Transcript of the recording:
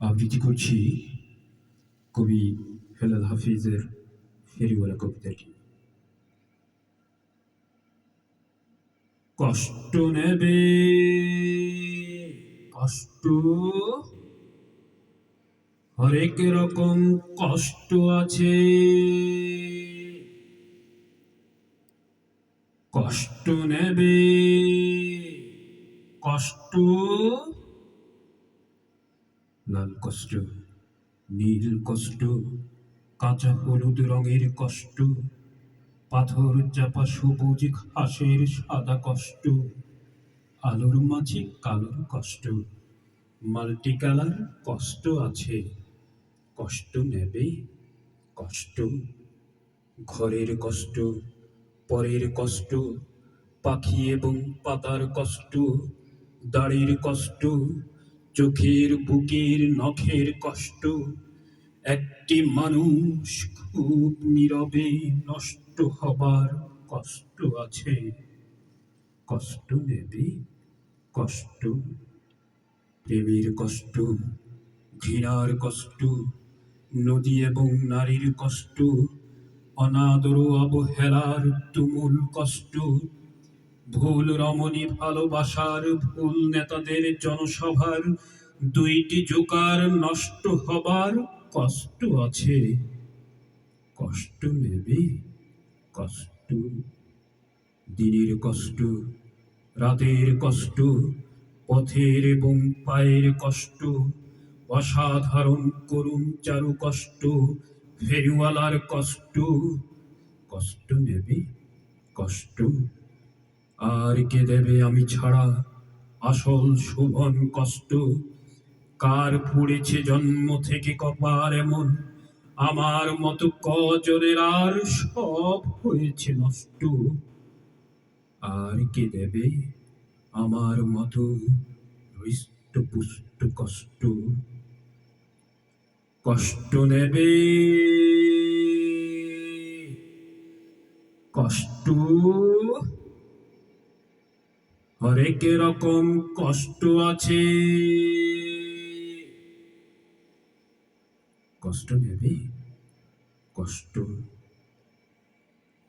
আবৃত্তি করছি কবি হেলাল হাফিজের ফেরিওয়ালা কবিতাটি। কষ্ট নেবে, কষ্ট? হরেক রকম কষ্ট আছে। কষ্ট নেবে, কষ্ট? লাল কষ্ট, নীল কষ্ট, কাঁচা হলুদ রঙের কষ্ট, পাথর চাপা সবুজ ঘাসের সাদা কষ্ট, আলোর মাঝে কালোর কষ্ট, মাল্টি কালার কষ্ট আছে, কষ্ট নেবে কষ্ট, ঘরের কষ্ট, পরের কষ্ট, পাখি এবং পাতার কষ্ট, দাড়ির কষ্ট চোখের বুকের নখের কষ্ট, একটি মানুষ খুব নীরবে নষ্ট হবার কষ্ট আছে। কষ্ট নেবে কষ্ট, প্রেমের কষ্ট, ঘৃণার কষ্ট, নদী এবং নারীর কষ্ট, অনাদর অবহেলার তুমুল কষ্ট ভুল রমণী ভালোবাসার ভুল নেতাদের জনসভার দুইটি জোকার নষ্ট হবার কষ্ট আছে। কষ্ট নেবে, কষ্ট, দিনের কষ্ট, রাতের কষ্ট, পথের এবং পায়ের কষ্ট, অসাধারণ করুণ চারু কষ্ট ফেরিওয়ালার কষ্ট। কষ্ট নেবে, কষ্ট আর কে দেবে আমি ছাড়া? আসল শোভন কষ্ট। কার পুড়েছে জন্ম থেকে কপার এমন? আমার মতো কজনের আর সব হয়েছে নষ্ট। আর কে দেবে আমার মতো পুষ্ট কষ্ট? কষ্ট নেবে? কষ্ট হরেক রকম কষ্ট আছে। কষ্ট নেবে? কষ্ট